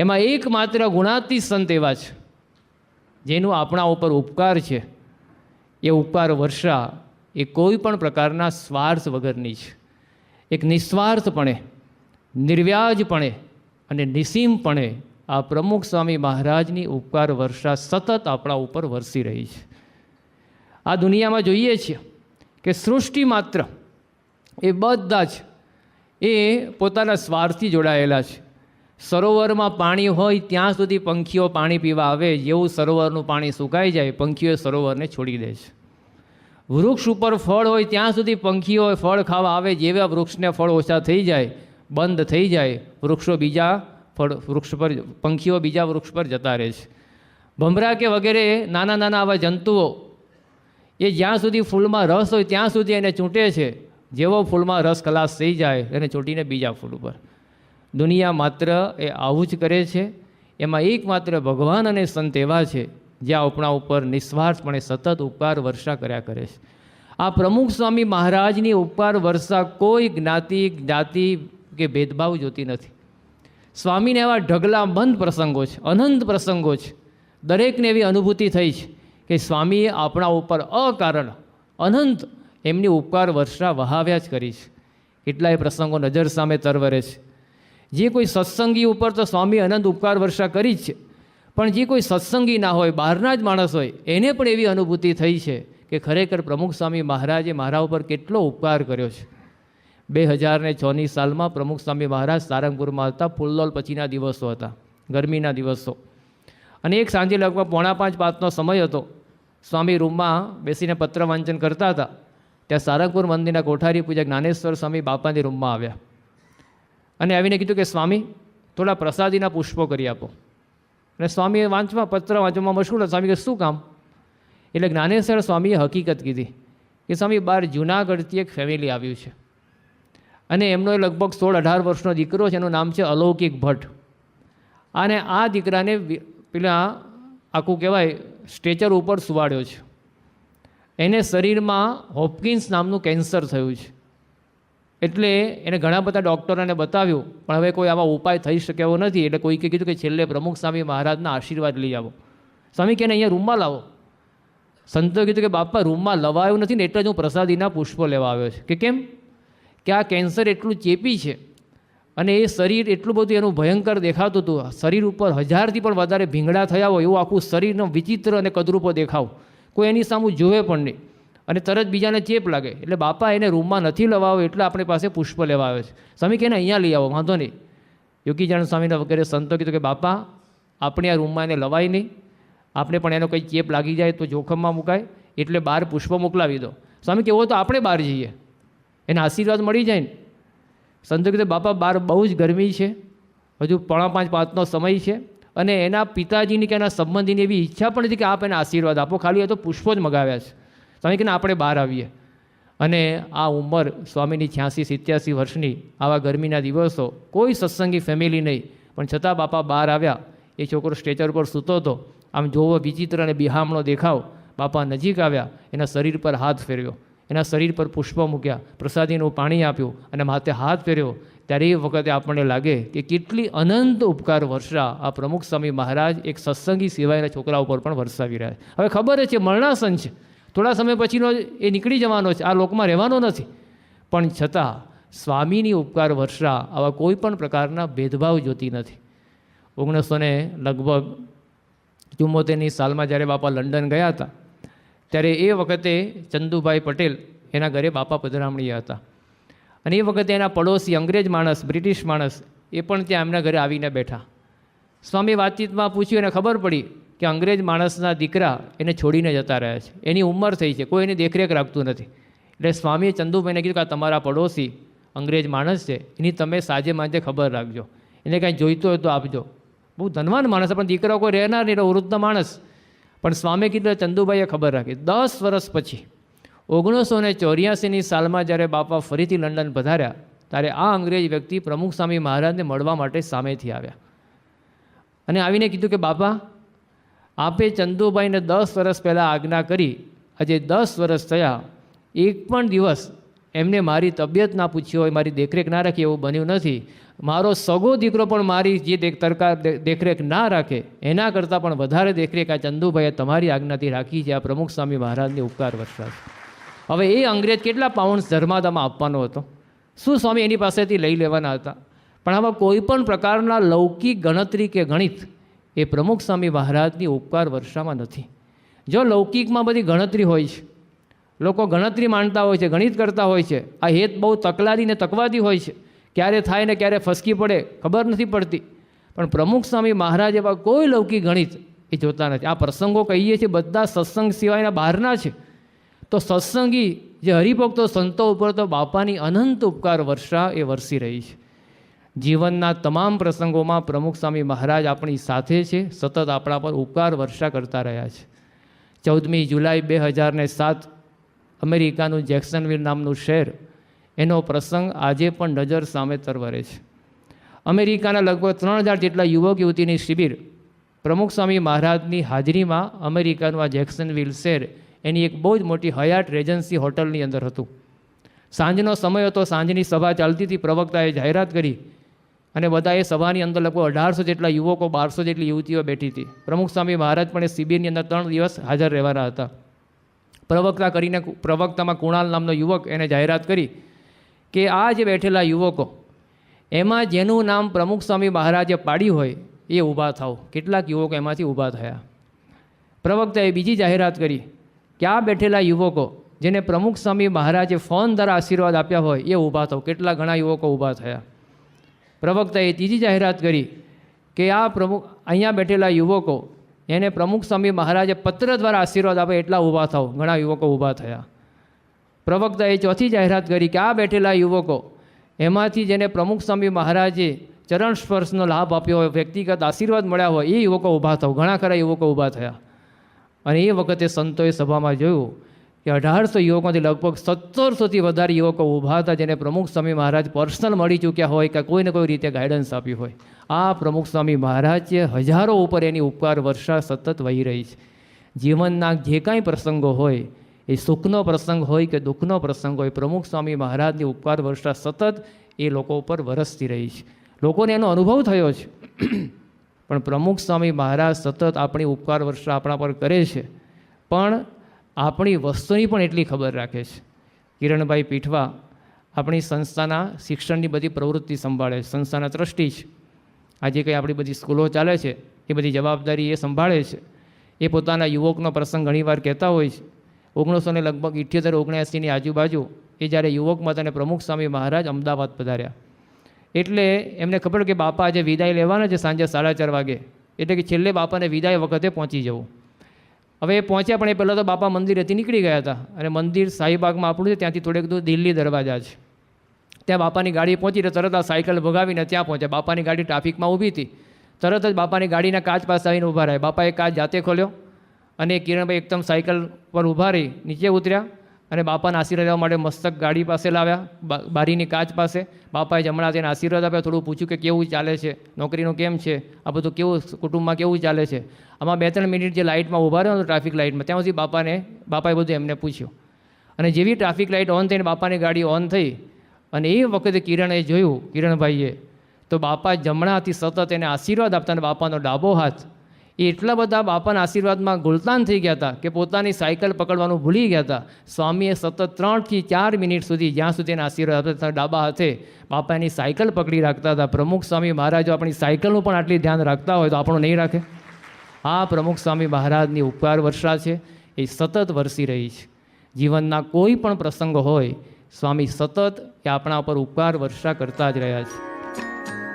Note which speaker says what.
Speaker 1: એમાં એકમાત્ર ગુણાતીત સંત એવા છે. જેનું આપણા ઉપર ઉપકાર છે. એ ઉપકાર વર્ષા એ કોઈ પણ પ્રકારના સ્વાર્થ વગરની છે. એક નિસ્વાર્થપણે, નિર્વ્યાજપણે અને નિસીમપણે આ પ્રમુખ સ્વામી મહારાજની ઉપકાર વર્ષા સતત આપણા ઉપર વરસી રહી છે. આ દુનિયામાં જોઈએ છીએ કે સૃષ્ટિ માત્ર એ બધા જ એ પોતાના સ્વાર્થથી જોડાયેલા છે. સરોવરમાં પાણી હોય ત્યાં સુધી પંખીઓ પાણી પીવા આવે જેવું સરોવરનું પાણી સુકાઈ જાય, પંખીઓ સરોવરને છોડી દે છે. વૃક્ષ ઉપર ફળ હોય ત્યાં સુધી પંખીઓ ફળ ખાવા આવે, જેવા વૃક્ષને ફળ ઓછા થઈ જાય, બંધ થઈ જાય, વૃક્ષો બીજા ફળ, વૃક્ષ પર, પંખીઓ બીજા વૃક્ષ પર જતા રહે છે. ભમરા કે વગેરે નાના નાના આવા જંતુઓ, એ જ્યાં સુધી ફૂલમાં રસ હોય ત્યાં સુધી એને ચૂંટે છે. જેવો ફૂલમાં રસ ખલાસ થઈ જાય, એને ચૂંટીને બીજા ફૂલ ઉપર. દુનિયા માત્ર એ આવું જ કરે છે. એમાં એકમાત્ર ભગવાન અને સંત એવા છે, જે આપણા ઉપર નિસ્વાર્થપણે સતત ઉપકાર વર્ષા કર્યા કરે છે. આ પ્રમુખ સ્વામી મહારાજની ઉપકાર વર્ષા કોઈ જ્ઞાતિ જ્ઞાતિ કે ભેદભાવ જોતી નથી. સ્વામીને એવા ઢગલાબંધ પ્રસંગો છે, અનંત પ્રસંગો છે. દરેકને એવી અનુભૂતિ થઈ છે કે સ્વામીએ આપણા ઉપર અકારણ, અનંત એમની ઉપકાર વર્ષા વહાવ્યા જ કરી છે. કેટલાય પ્રસંગો નજર સામે તરવરે છે. જે કોઈ સત્સંગી ઉપર તો સ્વામી અનંત ઉપકાર વર્ષા કરી જ છે. પણ જે કોઈ સત્સંગી ના હોય, બહારના જ માણસ હોય, એને પણ એવી અનુભૂતિ થઈ છે કે ખરેખર પ્રમુખ સ્વામી મહારાજે મારા ઉપર કેટલો ઉપકાર કર્યો છે. બે હજારને છની સાલમાં પ્રમુખ સ્વામી મહારાજ સારંગપુરમાં હતા ફૂલદોલ પછીના દિવસો હતા, ગરમીના દિવસો. અને એક સાંજે લગભગ પોણા પાંચ પાંચનો સમય હતો. સ્વામી રૂમમાં બેસીને પત્ર વાંચન કરતા હતા. ત્યાં સારંગપુર મંદિરના કોઠારી પૂજા જ્ઞાનેશ્વર સ્વામી બાપાની રૂમમાં આવ્યા. અને આવીને કીધું કે, સ્વામી, થોડા પ્રસાદીના પુષ્પો કરી આપો. અને સ્વામીએ વાંચવા, પત્ર વાંચવામાં મશગુલ. સ્વામી કે શું કામ? એટલે જ્ઞાનેશ્વર સ્વામીએ હકીકત કીધી કે, સ્વામી બહાર જૂનાગઢથી એક ફેમિલી આવ્યું છે. અને એમનો લગભગ સોળ અઢાર વર્ષનો દીકરો છે. એનું નામ છે અલૌકિક ભટ્ટ. અને આ દીકરાને પેલા આખું કહેવાય સ્ટેચર ઉપર સુવાડ્યો છે. એને શરીરમાં હોપકિન્સ નામનું કેન્સર થયું છે. એટલે એને ઘણા બધા ડૉક્ટરોને બતાવ્યું, પણ હવે કોઈ આવા ઉપાય થઈ શકે એવો નથી. એટલે કોઈકે કીધું કે છેલ્લે પ્રમુખ સ્વામી મહારાજના આશીર્વાદ લઈ આવો. સ્વામી કે અહીંયા રૂમમાં લાવો. સંતોએ કીધું કે, બાપા, રૂમમાં લવાયું નથી ને એટલે જ હું પ્રસાદીના પુષ્પો લેવા આવ્યો છે. કે કેમ? કે આ કેન્સર એટલું ચેપી છે અને એ શરીર એટલું બધું એનું ભયંકર દેખાતું હતું. શરીર ઉપર હજારથી પણ વધારે ભીંગડા થયા હોય એવું આખું શરીરનો વિચિત્ર અને કદરૂપો દેખાવ. કોઈ એની સામું જોવે પણ નહીં. અને તરત બીજાને ચેપ લાગે. એટલે બાપા એને રૂમમાં નથી લવાવો એટલે આપણી પાસે પુષ્પ લેવા આવે છે. સ્વામી કે એને અહીંયા લઈ આવો, વાંધો નહીં. યોગીજાન સ્વામીના વગેરે સંતો કીધું કે, બાપા, આપણે આ રૂમમાં એને લવાય નહીં. આપણે પણ એનો કંઈ ચેપ લાગી જાય તો જોખમમાં મુકાય. એટલે બહાર પુષ્પ મોકલાવી દો. સ્વામી કેવો તો આપણે બહાર જઈએ. એને આશીર્વાદ મળી જાય ને. સંતો કીધું, બાપા, બહાર બહુ જ ગરમી છે. હજુ પોણા પાંચ પાંચનો સમય છે અને એના પિતાજીની કે એના સંબંધીની એવી ઈચ્છા પણ હતી કે આપ એને આશીર્વાદ આપો. ખાલી એ તો પુષ્પો જ મગાવ્યા છે. સ્વામી કે આપણે બહાર આવીએ. અને આ ઉંમર સ્વામીની છ્યાસી, સિત્યાસી વર્ષની આવા ગરમીના દિવસો, કોઈ સત્સંગી, ફેમિલી નહીં. પણ છતાં બાપા બહાર આવ્યા, એ છોકરો સ્ટેચર પર સૂતો હતો. આમ જોવો વિચિત્ર અને બિહામણો દેખાવ. બાપા નજીક આવ્યા, એના શરીર પર હાથ ફેરવ્યો એના શરીર પર પુષ્પ મૂક્યા, પ્રસાદીનું પાણી આપ્યું અને માથે હાથ ફેર્યો. ત્યારે એ વખતે આપણને લાગે કે કેટલી અનંત ઉપકાર વર્ષા આ પ્રમુખ સ્વામી મહારાજ એક સત્સંગી સિવાયના છોકરા ઉપર પણ વરસાવી રહ્યા હવે ખબર છે, મરણાસન છે. થોડા સમય પછીનો એ નીકળી જવાનો છે. આ લોકમાં રહેવાનો નથી. પણ છતાં સ્વામીની ઉપકાર વર્ષા આવા કોઈ પણ પ્રકારના ભેદભાવ જોતી નથી. ઓગણીસો ને લગભગ ચુમ્મોતેરની સાલમાં જ્યારે બાપા લંડન ગયા હતા, ત્યારે એ વખતે ચંદુભાઈ પટેલ એના ઘરે બાપા પધરામણીયા હતા. અને એ વખતે એના પડોશી અંગ્રેજ માણસ, બ્રિટિશ માણસ એ પણ ત્યાં એમના ઘરે આવીને બેઠા. સ્વામી વાતચીતમાં પૂછ્યું, એને ખબર પડી કે અંગ્રેજ માણસના દીકરા એને છોડીને જતા રહ્યા છે. એની ઉંમર થઈ છે. કોઈ એની દેખરેખ રાખતું નથી. એટલે સ્વામીએ ચંદુભાઈને કીધું કે આ તમારા પડોશી અંગ્રેજ માણસ છે. એની તમે સાજે માજે ખબર રાખજો. એને કાંઈ જોઈતું હોય તો આપજો. બહુ ધનવાન માણસ પણ દીકરો કોઈ રહેનાર નહીં વૃદ્ધ માણસ. પણ સ્વામી કીધું ચંદુભાઈએ ખબર રાખી. દસ વર્ષ પછી, ઓગણીસો ને ચોર્યાસીની સાલમાં જ્યારે બાપા ફરીથી લંડન પધાર્યા, ત્યારે આ અંગ્રેજ વ્યક્તિ પ્રમુખ સ્વામી મહારાજને મળવા માટે સામેથી આવ્યા. અને આવીને કીધું કે, બાપા આપે ચંદુભાઈને દસ વર્ષ પહેલાં આજ્ઞા કરી. આજે દસ વર્ષ થયા. એક પણ દિવસ એમને મારી તબિયત ના પૂછી હોય, મારી દેખરેખ ના રાખી એવું બન્યું નથી. મારો સગો દીકરો પણ મારી જે દેખ, તરકાર દેખરેખ ના રાખે, એના કરતાં પણ વધારે દેખરેખ આ ચંદુભાઈએ તમારી આજ્ઞાથી રાખી છે. આ પ્રમુખ સ્વામી મહારાજની ઉપકાર વર્ષા હવે એ અંગ્રેજ કેટલા પાઉન્ડ ધર્માદામાં આપવાનો હતો? શું સ્વામી એની પાસેથી લઈ લેવાના હતા? પણ આમાં કોઈ પણ પ્રકારના લૌકિક ગણતરી કે ગણિત એ પ્રમુખ સ્વામી મહારાજની ઉપકાર વર્ષામાં નથી. જો લૌકિકમાં બધી ગણતરી હોય છે, લોકો ગણતરી માનતા હોય છે, ગણિત કરતા હોય છે, આ હેત બહુ તકલાદી ને તકવાદી હોય છે, ક્યારે થાય ને ક્યારે ફસકી પડે, ખબર નથી પડતી. પણ પ્રમુખ સ્વામી મહારાજ એવા કોઈ લૌકિક ગણિત એ જોતા નથી. આ પ્રસંગો કહીએ છીએ બધા સત્સંગ સિવાયના બહારના છે. તો સત્સંગી જે હરિભક્તો સંતો ઉપર તો બાપાની અનંત ઉપકાર વર્ષા એ વરસી રહી છે. જીવનના તમામ પ્રસંગોમાં પ્રમુખ સ્વામી મહારાજ આપણી સાથે છે. સતત આપણા પર ઉપકાર વર્ષા કરતા રહ્યા છે. ચૌદમી જુલાઈ બે હજારને સાત અમેરિકાનું જેક્સનવિલ નામનું શહેર, એનો પ્રસંગ આજે પણ નજર સામે તરવરે છે. અમેરિકાના લગભગ ત્રણ હજાર જેટલા યુવક યુવતીની શિબિર પ્રમુખ સ્વામી મહારાજની હાજરીમાં અમેરિકાનું આ જેક્સનવિલ શહેર, એની એક બહુ જ મોટી હયાત રેજન્સી હોટલની અંદર હતું. સાંજનો સમય હતો, સાંજની સભા ચાલતી હતી, પ્રવક્તાએ જાહેરાત કરી અને બધા એ સભાની અંદર લગભગ અઢારસો જેટલા યુવકો, બારસો જેટલી યુવતીઓ બેઠી હતી. પ્રમુખ સ્વામી મહારાજ પણ એ શિબિરની અંદર ત્રણ દિવસ હાજર રહેવાના હતા. પ્રવક્તા કરીને પ્રવક્તામાં કુણાલ નામનો યુવક એને જાહેરાત કરી કે આ જે બેઠેલા યુવકો, એમાં જેનું નામ પ્રમુખ સ્વામી મહારાજે પાડ્યું હોય, એ ઊભા થાવ કેટલાક યુવકો એમાંથી ઊભા થયા. પ્રવક્તાએ બીજી જાહેરાત કરી કે આ બેઠેલા યુવકો, જેને પ્રમુખ સ્વામી મહારાજે ફોન દ્વારા આશીર્વાદ આપ્યા હોય, એ ઊભા થાવ કેટલા ઘણા યુવકો ઊભા થયા. પ્રવક્તાએ ત્રીજી જાહેરાત કરી કે આ પ્રમુખ, અહીંયા બેઠેલા યુવકો, એને પ્રમુખ સ્વામી મહારાજે પત્ર દ્વારા આશીર્વાદ આપે એટલા ઊભા થાવ ઘણા યુવકો ઊભા થયા. પ્રવક્તાએ ચોથી જાહેરાત કરી કે આ બેઠેલા યુવકો, એમાંથી જેને પ્રમુખ સ્વામી મહારાજે ચરણ સ્પર્શનો લાભ આપ્યો હોય, વ્યક્તિગત આશીર્વાદ મળ્યા હોય, એ યુવકો ઊભા થાવ ઘણા ખરા યુવકો ઊભા થયા. અને એ વખતે સંતોએ સભામાં જોયું કે અઢારસો યુવકોથી લગભગ સત્તરસોથી વધારે યુવકો ઊભા હતા જેને પ્રમુખ સ્વામી મહારાજ પર્સનલ મળી ચૂક્યા હોય કે કોઈને કોઈ રીતે ગાઈડન્સ આપ્યું હોય. આ પ્રમુખ સ્વામી મહારાજે હજારો ઉપર એની ઉપકાર વર્ષા સતત વહી રહી છે. જીવનના જે કાંઈ પ્રસંગો હોય, એ સુખનો પ્રસંગ હોય કે દુઃખનો પ્રસંગ હોય, પ્રમુખ સ્વામી મહારાજની ઉપકાર વર્ષા સતત એ લોકો ઉપર વરસતી રહી છે. લોકોને એનો અનુભવ થયો છે. પણ પ્રમુખ સ્વામી મહારાજ સતત આપણી ઉપકાર વર્ષા આપણા પર કરે છે. પણ આપણી વસ્તુની પણ એટલી ખબર રાખે છે. કિરણભાઈ પીઠવા આપણી સંસ્થાના શિક્ષણની બધી પ્રવૃત્તિ સંભાળે છે. સંસ્થાના ટ્રસ્ટી છે. આજે કંઈ આપણી બધી સ્કૂલો ચાલે છે, એ બધી જવાબદારી એ સંભાળે છે. એ પોતાના યુવકનો પ્રસંગ ઘણીવાર કહેતા હોય છે. ઓગણીસો ને લગભગ ઇઠ્યોતેર ઓગણએંસીની આજુબાજુ એ જ્યારે યુવક માતાને પ્રમુખ સ્વામી મહારાજ અમદાવાદ પધાર્યા. એટલે એમને ખબર કે બાપા આજે વિદાય લેવાના છે સાંજે સાડા ચાર વાગે. એટલે કે છેલ્લે બાપાને વિદાય વખતે પહોંચી જવું. હવે એ પહોંચ્યા પણ એ પહેલાં તો બાપા મંદિરેથી નીકળી ગયા હતા. અને મંદિર શાહીબાગમાં આપણું છે, ત્યાંથી થોડેક દૂર દિલ્હી દરવાજા છે. ત્યાં બાપાની ગાડી પહોંચી તો તરત આ સાયકલ ભગાવીને ત્યાં પહોંચ્યા. બાપાની ગાડી ટ્રાફિકમાં ઊભી હતી. તરત જ બાપાની ગાડીના કાચ પાસે આવીને ઊભા રહ્યા. બાપાએ કાચ જાતે ખોલ્યો અને કિરણભાઈ એકદમ સાયકલ પર ઊભા રહી, નીચે ઉતર્યા. અને બાપાને આશીર્વાદ લેવા માટે મસ્તક ગાડી પાસે લાવ્યા બારીની કાચ પાસે. બાપાએ જમણા તેને આશીર્વાદ આપ્યા, થોડું પૂછ્યું કે કેવું ચાલે છે, નોકરીનું કેમ છે, આ બધું કેવું કુટુંબમાં કેવું ચાલે છે. આમાં બે ત્રણ મિનિટ જે લાઇટમાં ઊભા રહ્યો ટ્રાફિક લાઇટમાં, ત્યાં સુધી બાપાને, બાપાએ બધું એમને પૂછ્યું. અને જેવી ટ્રાફિક લાઇટ ઓન થઈને બાપાની ગાડી ઓન થઈ, અને એ વખતે કિરણે જોયું, કિરણભાઈએ, તો બાપા જમણાથી સતત એને આશીર્વાદ આપતા અને બાપાનો ડાબો હાથ એ એટલા બધા બાપાના આશીર્વાદમાં ગુલતાન થઈ ગયા હતા કે પોતાની સાયકલ પકડવાનું ભૂલી ગયા હતા. સ્વામીએ સતત ત્રણથી ચાર મિનિટ સુધી જ્યાં સુધી એના આશીર્વાદ આપતા ડાબા હાથે બાપા એની સાયકલ પકડી રાખતા હતા. પ્રમુખ સ્વામી મહારાજો આપણી સાયકલનું પણ આટલી ધ્યાન રાખતા હોય તો આપણું નહીં રાખે? આ પ્રમુખ સ્વામી મહારાજની ઉપકાર વર્ષા છે, એ સતત વરસી રહી છે. જીવનના કોઈ પણ પ્રસંગ હોય, સ્વામી સતત એ આપણા પર ઉપકાર વર્ષા કરતા જ રહ્યા છે.